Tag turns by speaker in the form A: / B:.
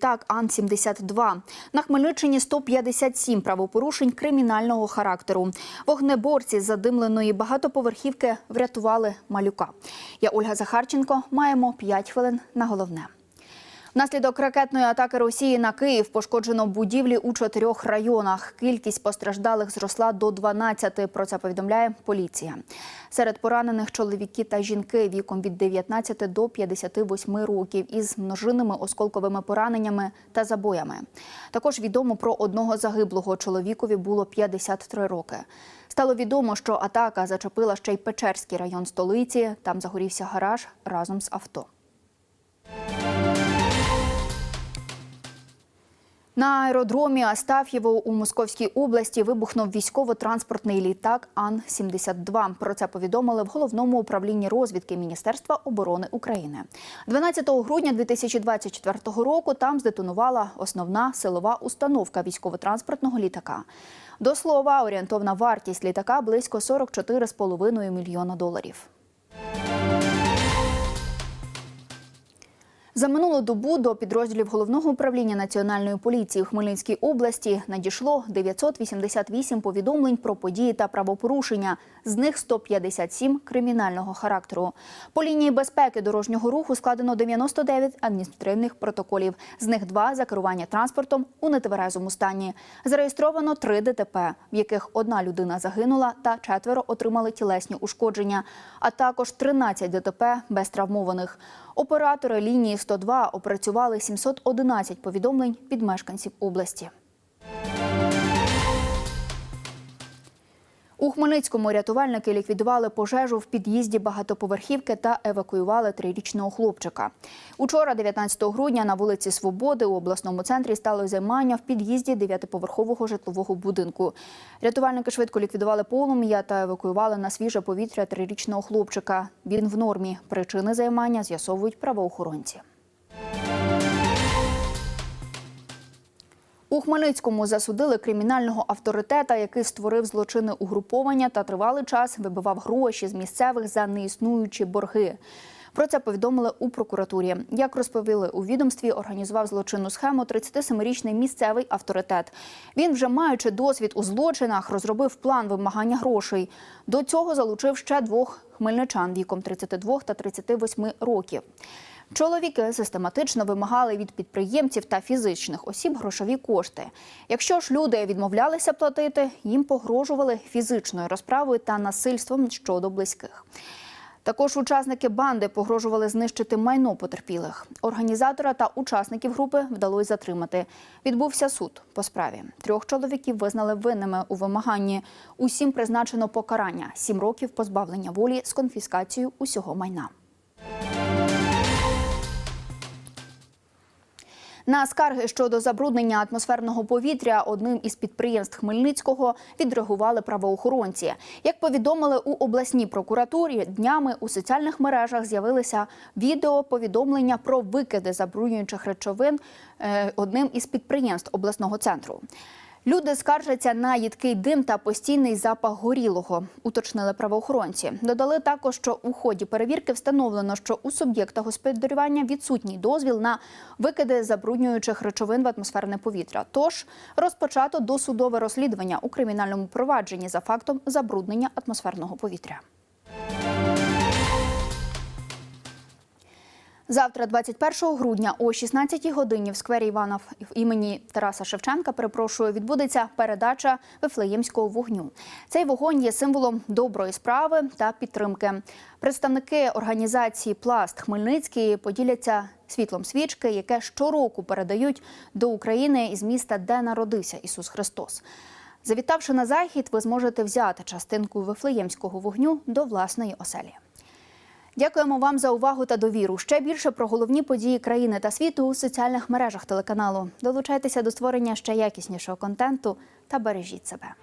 A: Так, Ан-72. На Хмельниччині 157 правопорушень кримінального характеру. Вогнеборці задимленої багатоповерхівки врятували малюка. Я Ольга Захарченко. Маємо 5 хвилин на головне. Внаслідок ракетної атаки Росії на Київ пошкоджено будівлі у чотирьох районах. Кількість постраждалих зросла до 12, Про це повідомляє поліція. Серед поранених чоловіки та жінки віком від 19 до 58 років із множинними осколковими пораненнями та забоями. Також відомо про одного загиблого чоловікові було 53 роки. Стало відомо, що атака зачепила ще й Печерський район столиці. Там загорівся гараж разом з авто. На аеродромі Астаф'єво у Московській області вибухнув військово-транспортний літак Ан-72. Про це повідомили в головному управлінні розвідки Міністерства оборони України. 12 грудня 2024 року там здетонувала основна силова установка військово-транспортного літака. До слова, орієнтовна вартість літака близько 44,5 мільйона доларів. За минулу добу до підрозділів головного управління національної поліції у Хмельницькій області надійшло 988 повідомлень про події та правопорушення. З них 157 кримінального характеру. По лінії безпеки дорожнього руху складено 99 адміністративних протоколів. З них два за керування транспортом у нетверезому стані. Зареєстровано три ДТП, в яких одна людина загинула та четверо отримали тілесні ушкодження, а також 13 ДТП без травмованих. Оператори лінії 102 опрацювали 711 повідомлень від мешканців області. У Хмельницькому рятувальники ліквідували пожежу в під'їзді багатоповерхівки та евакуювали трирічного хлопчика. Учора, 19 грудня, на вулиці Свободи у обласному центрі стало займання в під'їзді дев'ятиповерхового житлового будинку. Рятувальники швидко ліквідували полум'я та евакуювали на свіже повітря трирічного хлопчика. Він в нормі. Причини займання з'ясовують правоохоронці. У Хмельницькому засудили кримінального авторитета, який створив злочинне угруповання та тривалий час вибивав гроші з місцевих за неіснуючі борги. Про це повідомили у прокуратурі. Як розповіли у відомстві, організував злочинну схему 37-річний місцевий авторитет. Він, вже маючи досвід у злочинах, розробив план вимагання грошей. До цього залучив ще двох хмельничан віком 32 та 38 років. Чоловіки систематично вимагали від підприємців та фізичних осіб грошові кошти. Якщо ж люди відмовлялися платити, їм погрожували фізичною розправою та насильством щодо близьких. Також учасники банди погрожували знищити майно потерпілих. Організатора та учасників групи вдалося затримати. Відбувся суд по справі. Трьох чоловіків визнали винними у вимаганні. Усім призначено покарання сім років позбавлення волі з конфіскацією усього майна. На скарги щодо забруднення атмосферного повітря одним із підприємств Хмельницького відреагували правоохоронці. Як повідомили у обласній прокуратурі, днями у соціальних мережах з'явилися відео повідомлення про викиди забруднюючих речовин е, одним із підприємств обласного центру. Люди скаржаться на їдкий дим та постійний запах горілого, уточнили правоохоронці. Додали також, що у ході перевірки встановлено, що у суб'єкта господарювання відсутній дозвіл на викиди забруднюючих речовин в атмосферне повітря. Тож розпочато досудове розслідування у кримінальному провадженні за фактом забруднення атмосферного повітря. Завтра, 21 грудня, о 16 годині в сквері Івана імені Тараса Шевченка, перепрошую, відбудеться передача Вифлеємського вогню. Цей вогонь є символом доброї справи та підтримки. Представники організації Пласт Хмельницький поділяться світлом свічки, яке щороку передають до України із міста, де народився Ісус Христос. Завітавши на захід, ви зможете взяти частинку Вифлеємського вогню до власної оселі. Дякуємо вам за увагу та довіру. Ще більше про головні події країни та світу у соціальних мережах телеканалу. Долучайтеся до створення ще якіснішого контенту та бережіть себе.